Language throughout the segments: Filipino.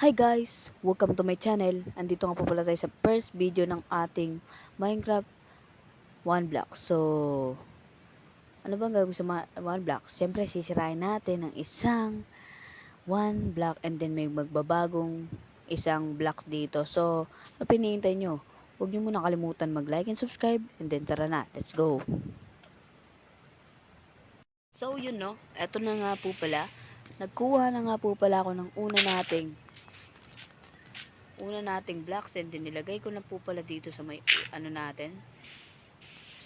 Hi guys! Welcome to my channel. Andito nga po pala tayo sa first video ng ating Minecraft One Block. So, ano bang gagawin sa One Block? Siyempre, sisirain natin ng isang One Block and then may magbabagong isang block dito. So, ano pinihintay nyo? Huwag nyo muna kalimutan mag-like and subscribe and then tara na, let's go! So, yun no, eto na nga po pala. Nagkuha na nga po pala ako ng una nating una nating blocks and then nilagay ko na po pala dito sa may ano natin.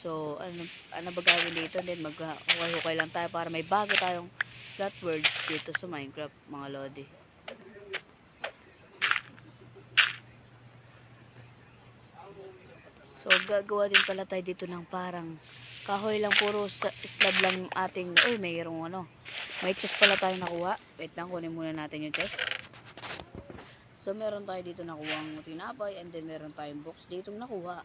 So, ano, ano ba gagawin dito? Then mag-hukay lang tayo para may bago tayong flat world dito sa Minecraft, mga lodi. So, gagawa din pala tayo dito ng parang kahoy lang, puro slab lang ating, uy, mayroong ano, may chest pala tayo nakuha. Wait lang, kunin muna natin yung chest. So, meron tayo dito nakuha tinapay and then meron tayong box dito nakuha.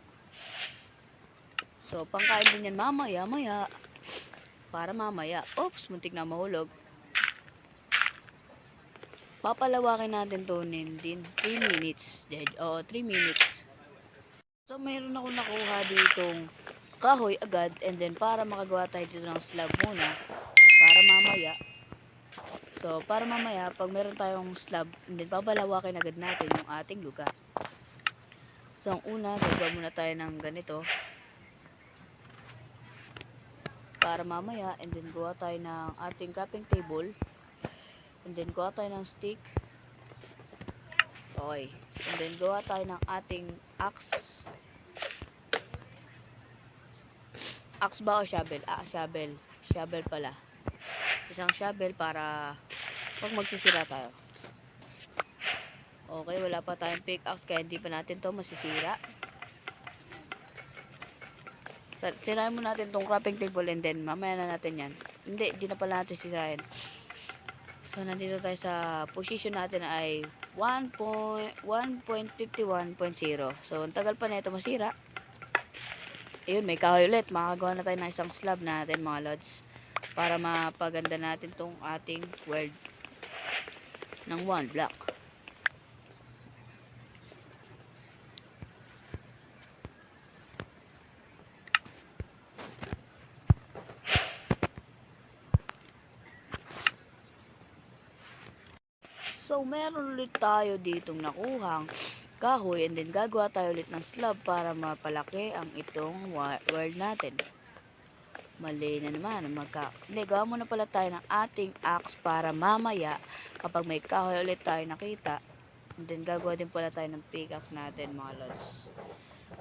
So, pangkain din yan mamaya, maya. Para mamaya. Oops, muntik na mahulog. Papalawakin natin to nin din 3 minutes. Dead. Oo, 3 minutes. So, mayroon ako nakuha ditong kahoy agad and then para makagawa tayo dito ng slab muna para mamaya So, para mamaya, pag meron tayong slab, then babalawakin agad natin yung ating lugar. So, ang una, gagawa muna tayo ng ganito. Para mamaya, and then gawa tayo ng ating crafting table. And then gawa tayo ng stick. Okay. And then gawa tayo ng ating axe. Axe ba o shovel? Ah, shovel. Shovel pala. Isang shovel para pag magsisira tayo. Okay, wala pa tayong pickaxe kaya hindi pa natin to masisira. Sirahin mo natin tong crafting table and then mamaya na natin yan. Hindi, hindi na pala natin sirahin. So, nandito tayo sa position natin ay 1.51.0. So, ang tagal pa na ito masira. Ayun, may kahoy ulit. Makagawa na tayo ng isang slab natin mga lods. Para mapaganda natin tong ating world ng one block. So, meron ulit tayo ditong nakuhang kahoy and then gagawa tayo ulit ng slab para mapalaki ang itong world natin. Mali na naman. Magka... Hindi, gawa muna pala tayo ng ating axe para mamaya kapag may kahoy ulit tayo nakita. And then gagawa din pala tayo ng pickaxe natin mga lods.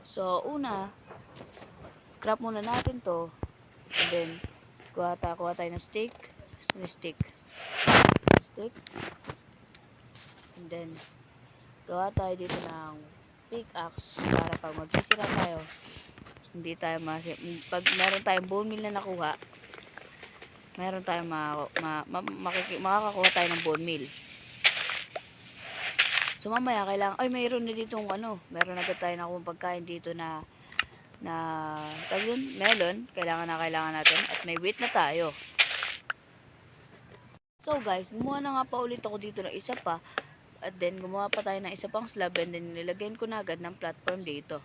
So, una, craft muna natin to. And then, kuha tayo, kuha tayo ng stick. Stick. Stick. And then, gawa tayo dito ng pickaxe para pag magsisira tayo, hindi tayo masi pag meron tayong bone meal na nakuha meron tayong ma, ma, ma, makakakuha tayo ng bone meal. So mamaya kailangan ay mayroon na ditong ano meron agad tayo nakuha pagkain dito na na yun, melon. Kailangan na kailangan natin at may wheat na tayo. So guys gumawa na nga pa ulit ako dito ng isa pa at then gumawa pa tayo ng isa pang slab and then nilagyan ko na agad ng platform dito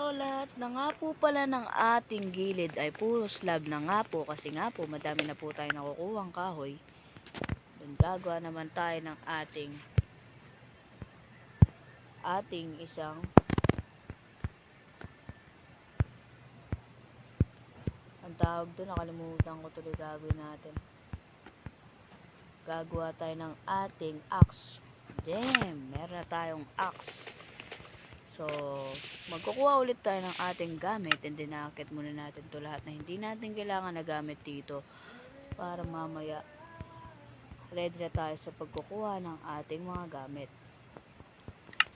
So, lahat na nga po pala ng ating gilid ay puro slab na nga po kasi nga po madami na po tayo nakukuhang kahoy. Then, gagawa naman tayo ng ating ating isang ang tawag doon, nakalimutan ko tuloy gagawin natin. Gagawa tayo ng ating axe. Damn, meron na tayong axe. So, magkukuha ulit tayo ng ating gamit and then muna natin to lahat na hindi natin kailangan na gamit dito para mamaya ready na tayo sa pagkukuha ng ating mga gamit.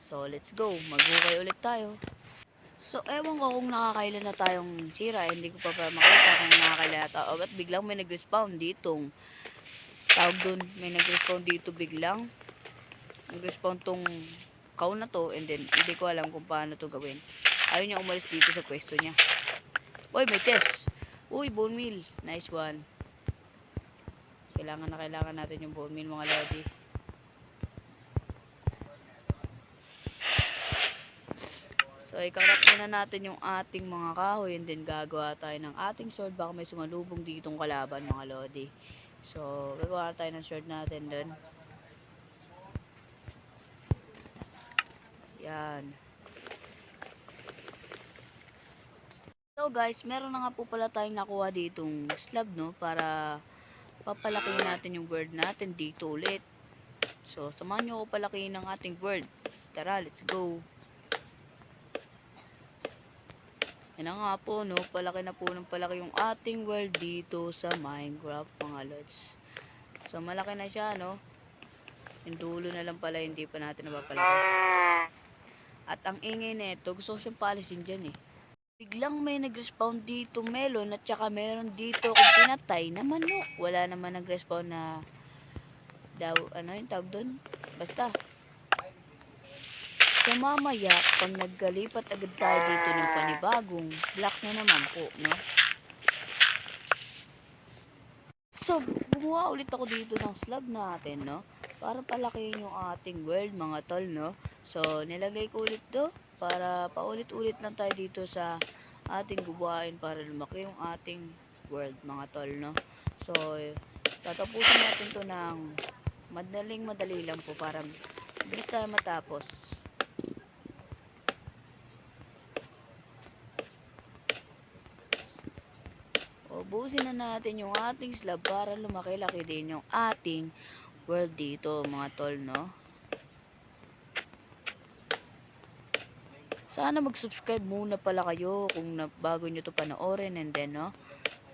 So, let's go. Maghukay ulit tayo. So, ewan ko kung nakakailan na tayong sira. Hindi ko pa pa makita kung nakakailan na tayo. Ba't biglang may nag-respawn ditong tawag dun. May nag-respawn dito biglang. Nag-respawn tong cow na to and then hindi ko alam kung paano to gawin. Ayaw niya umalis dito sa pwesto niya. Uy, may chest. Uy, bone meal. Nice one. Kailangan na kailangan natin yung bone meal mga lodi. So, ikakat muna natin yung ating mga kahoy and then gagawa tayo ng ating sword. Baka may sumalubong ditong kalaban mga lodi. So, gagawa tayo ng sword natin dun. Yan. So guys, meron na nga po pala tayong nakuha ditong slab no para papalakihin natin yung word natin dito ulit. So, samahan nyo ako palakihin ng ating word. Tara, let's go. Yan nga po, no? Palaki na po ng palaki yung ating world dito sa Minecraft, mga lods. So, malaki na siya, no? Yung dulo na lang pala, hindi pa natin napapalaki. At ang ingay nito, gusto ko siyang palisin dyan, eh. Biglang may nag-respawn dito melon at saka meron dito kung pinatay na manok. Wala naman nag-respawn na daw, ano yung tawag doon? Basta. So mamaya, pag naggalipat agad tayo dito ng panibagong blocks na naman po, no? So, gumawa ulit ako dito ng slab natin, no? Para palakihin yung ating world, mga tol, no? So, nilagay ko ulit to para paulit-ulit lang tayo dito sa ating gubuhain para lumaki yung ating world, mga tol, no? So, tatapusin natin to ng madaling madali lang po para tayo matapos. Ubusin na natin yung ating slab para lumaki-laki din yung ating world dito mga tol no. Sana mag-subscribe muna pala kayo kung bago nyo to panoorin and then no.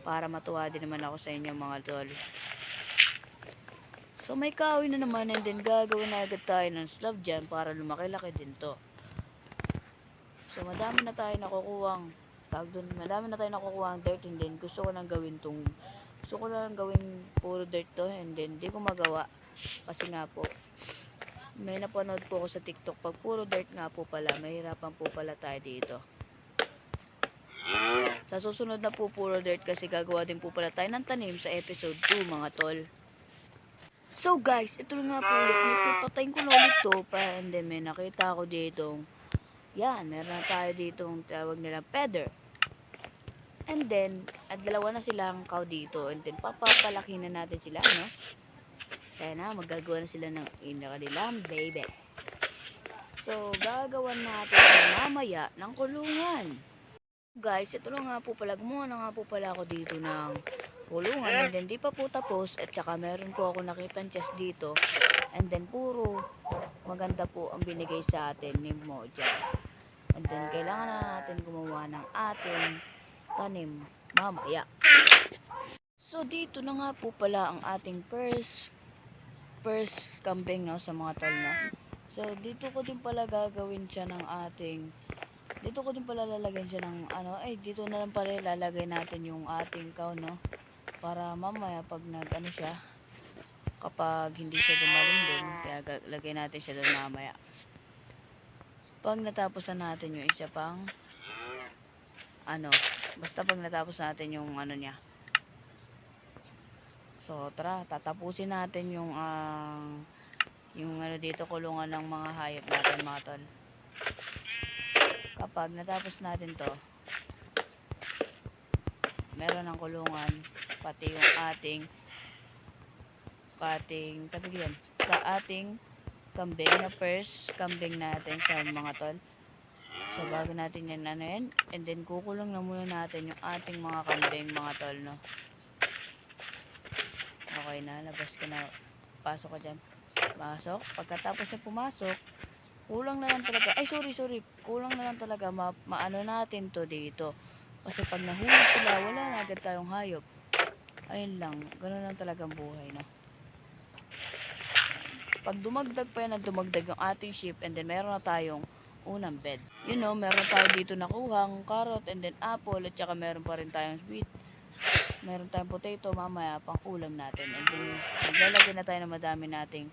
Para matuwa din naman ako sa inyo mga tol. So may kahoy na naman and then gagawin na agad tayo ng slab dyan para lumaki-laki din to. So madami na tayo nakukuhang tawag dun, madami na tayo nakukuha ang dirt and then gusto ko lang gawin tong gusto ko lang gawin puro dirt to and then di ko magawa. Kasi nga po may napanood po ako sa tiktok pag puro dirt nga po pala mahirapan po pala tayo dito. Sa susunod na po puro dirt kasi gagawa din po pala tayo ng tanim sa episode 2 mga tol. So guys ito nga po ulit. May pipatayin ko na ulit to pa and then may nakita ako dito. Yan, meron tayo dito ang tawag nilang feather. And then, at dalawa na silang cow dito. And then, papapalaki na natin sila, no? Kaya na, magagawa na sila ng inakanilang baby. So, gagawan natin mamaya ng kulungan. Guys, ito lang nga po pala. Gumawa na nga po pala ako dito ng kulungan. And then, di pa po tapos. At saka, meron po ako nakita chest dito. And then, puro maganda po ang binigay sa atin ni Moja. And then, kailangan na natin gumawa ng ating tanim mamaya. So, dito na nga po pala ang ating first first kambing no, sa mga tol no. So, dito ko din pala gagawin siya ng ating dito ko din pala lalagyan siya ng ano, ay dito na lang pala lalagay natin yung ating cow no. Para mamaya pag nag ano siya, kapag hindi siya gumaling din, kaya ga- lagay natin siya doon mamaya. Pag natapos na natin yung isa pang ano, basta pag natapos natin yung ano niya. So, tara, tatapusin natin yung ah, yung ano dito kulungan ng mga hayop natin mga tol. Kapag natapos natin to, meron ng kulungan, pati yung ating ating tabig yan, sa ating kambing na first kambing natin sa mga tol. So, bago natin yan ano yan, and then kukulong na muna natin yung ating mga kambing mga tol, no. Okay na, labas ka na. Pasok ka dyan. Pasok. Pagkatapos na pumasok, kulang na lang talaga. Ay, sorry, sorry. Kulang na lang talaga. Ma maano natin to dito. Kasi pag nahulog sila, wala na agad tayong hayop. Ayun lang. Ganun lang talagang buhay, no. Pag dumagdag pa yan dumagdag yung ating ship and then meron na tayong unang bed. You know, meron tayo dito nakuhang carrot and then apple at saka meron pa rin tayong sweet. Meron tayong potato mamaya pang ulam natin. And then, maglalagay na tayo ng madami nating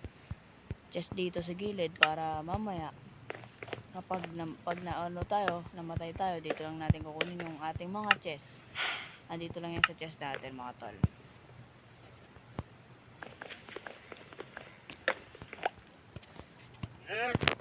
chest dito sa gilid para mamaya kapag na, pag na ano tayo, namatay tayo, dito lang natin kukunin yung ating mga chest. Andito lang yan sa chest natin mga tol. Yeah.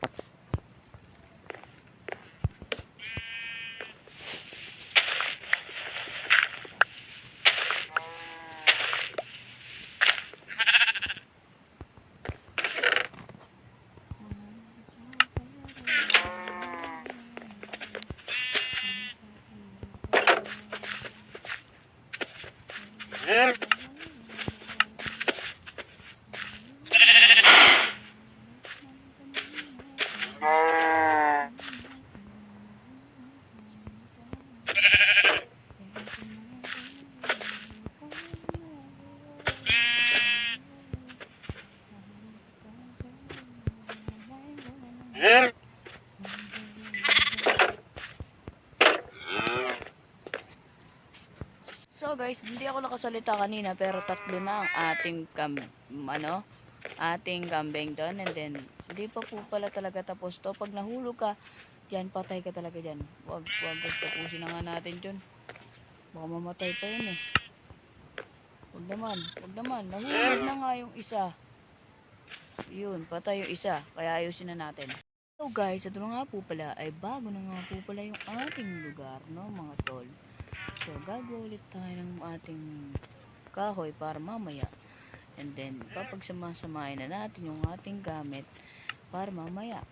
Guys, hindi ako nakasalita kanina pero tatlo na ang ating kam ano, ating kambing doon and then hindi pa po pala talaga tapos to. Pag nahulog ka, diyan patay ka talaga diyan. Wag wag tapusin na nga natin 'yun. Baka mamatay pa 'yun eh. Wag naman, wag naman. Nahulog na nga yung isa. Yun, patay yung isa. Kaya ayusin na natin. So guys, ito na nga po pala ay bago na nga po pala yung ating lugar, no mga tol. So, gagawa ulit tayo ng ating kahoy para mamaya. And then, papagsama-samahin na natin yung ating gamit para mamaya.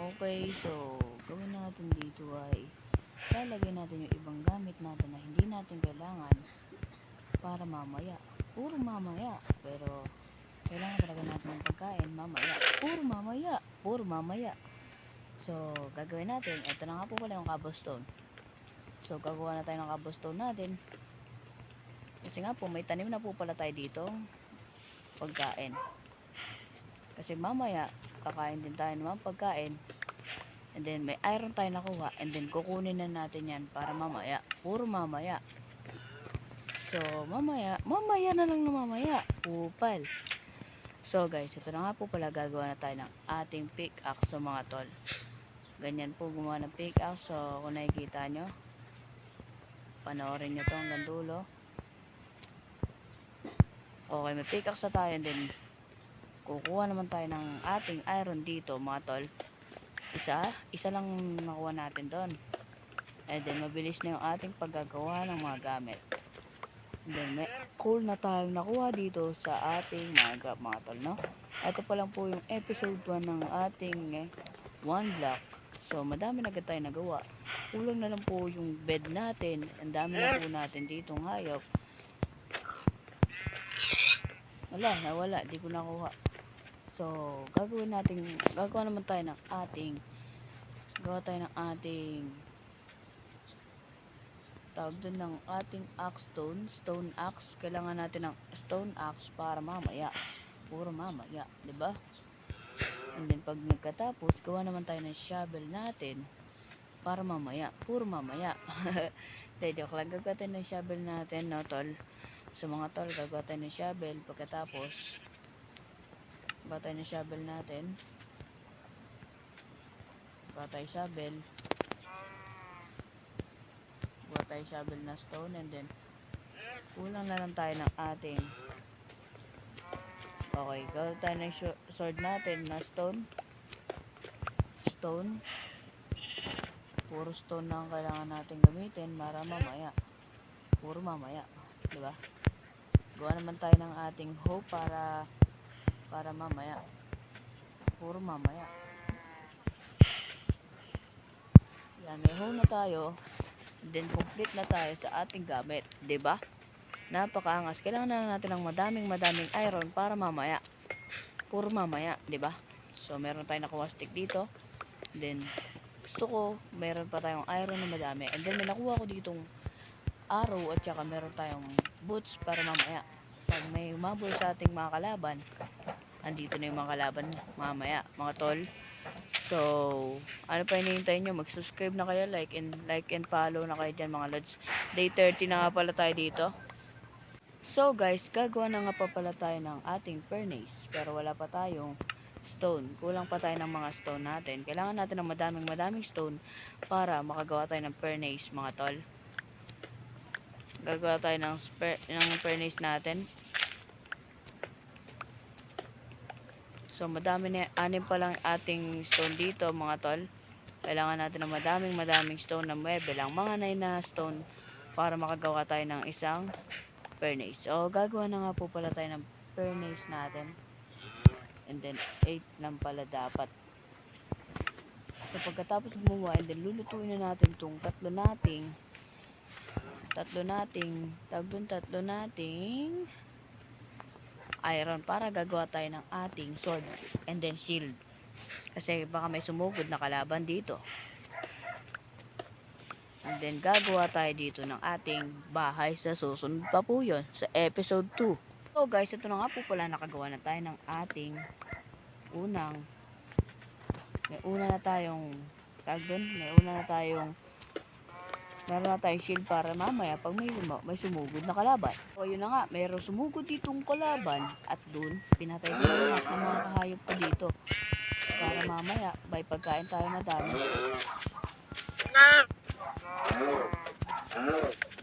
Okay, so, gawin natin dito ay lalagay natin yung ibang gamit natin na hindi natin kailangan para mamaya. Puro mamaya. Pero, kailangan talaga natin ng pagkain mamaya. Puro mamaya. Puro mamaya. So, gagawin natin. Ito na nga po pala yung cobblestone. So, gagawa na tayo ng cobblestone natin. Kasi nga po, may tanim na po pala tayo dito. Pagkain. Kasi mamaya, kakain din tayo naman pagkain. And then, may iron tayo nakuha. And then, kukunin na natin yan para mamaya. Puro mamaya. So, mamaya, mamaya na lang na mamaya. Upal. So, guys, ito na nga po pala gagawa na tayo ng ating pickaxe so mga tol. Ganyan po gumawa ng pickaxe. So, kung nakikita nyo, panoorin nyo to hanggang dulo. Okay, may pickaxe na tayo and then kukuha naman tayo ng ating iron dito mga tol. Isa, isa lang nakuha natin doon. And then mabilis na yung ating paggagawa ng mga gamit. And then may cool na tayong nakuha dito sa ating mga, ga- mga tol, no? Ito pa lang po yung episode 1 ng ating eh, one block. So, madami na tayo nagawa. Kulang na lang po yung bed natin. Ang dami na po natin dito hayop. Wala, nawala. Di ko nakuha. So, gagawin natin, gagawa naman tayo ng ating, gawa tayo ng ating, tawag dun ng ating axe stone, stone axe. Kailangan natin ng stone axe para mamaya. Puro mamaya, di ba? And then, pag nagkatapos, gawa naman tayo ng shovel natin para mamaya. Puro mamaya. Hindi, joke lang. Gagawa tayo ng shovel natin, no, tol? Sa mga tol, gagawa tayo ng shovel. Pagkatapos, gagawa tayo ng shovel natin. Gagawa tayo shovel. Gagawa tayo shovel na stone and then, kulang na lang tayo ng ating Okay, gawin tayo ng sword natin na stone. Stone. Puro stone na ang kailangan natin gamitin para mamaya. Puro mamaya. Di ba? Gawa naman tayo ng ating hoe para para mamaya. Puro mamaya. Yan, may hoe na tayo. Then complete na tayo sa ating gamit. Ba? Napakaangas. Kailangan na natin ng madaming madaming iron para mamaya. Puro mamaya, 'di ba? So meron tayong nakuha stick dito. Then gusto ko meron pa tayong iron na madami. And then may nakuha ko ditong arrow at saka meron tayong boots para mamaya. Pag may umabol sa ating mga kalaban, andito na yung mga kalaban mamaya, mga tol. So, ano pa hinihintay nyo? Mag-subscribe na kayo, like and like and follow na kayo dyan mga lods. Day 30 na nga pala tayo dito. So guys, gagawa na nga pa pala tayo ng ating furnace. Pero wala pa tayong stone. Kulang pa tayo ng mga stone natin. Kailangan natin ng madaming madaming stone para makagawa tayo ng furnace mga tol. Gagawa tayo ng, ng furnace natin. So madami na, anim pa lang ating stone dito mga tol. Kailangan natin ng madaming madaming stone na mueble lang. Mga 9 na stone para makagawa tayo ng isang furnace. So, gagawa na nga po pala tayo ng furnace natin. And then, 8 lang pala dapat. So, pagkatapos gumawa, and then lulutuin na natin tong tatlo nating tatlo nating tawag dun tatlo nating iron para gagawa tayo ng ating sword and then shield. Kasi baka may sumugod na kalaban dito. And then gagawa tayo dito ng ating bahay sa susunod pa po yun sa episode 2. So guys, ito na nga po pala nakagawa na tayo ng ating unang may una na tayong tag doon, may una na tayong meron na tayong shield para mamaya pag may, may sumugod na kalaban. O yun na nga, mayroong sumugod ditong kalaban at doon, pinatay ko lahat ng mga kahayop ko dito. Para mamaya, may pagkain tayo madami.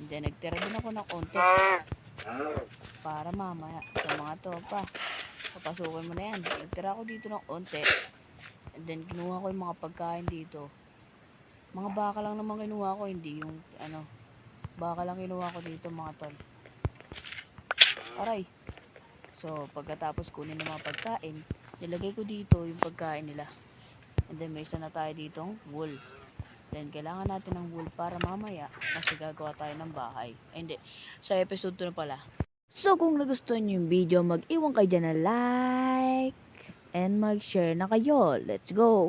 Then, nagtira din ako ng konti. Para mamaya, sa mga tropa, papasukin mo na yan. Nagtira ako dito ng konti. And then, kinuha ko yung mga pagkain dito. Mga baka lang naman kinuha ko, hindi yung, ano, baka lang kinuha ko dito, mga tol. Aray. So, pagkatapos kunin ng mga pagkain, nilagay ko dito yung pagkain nila. And then, may isa na tayo ditong wool. Then, kailangan natin ng wool para mamaya kasi gagawa tayo ng bahay. Ay, hindi. Sa episode 2 na pala. So, kung nagustuhan nyo yung video, mag-iwan kayo dyan na like and mag-share na kayo. Let's go!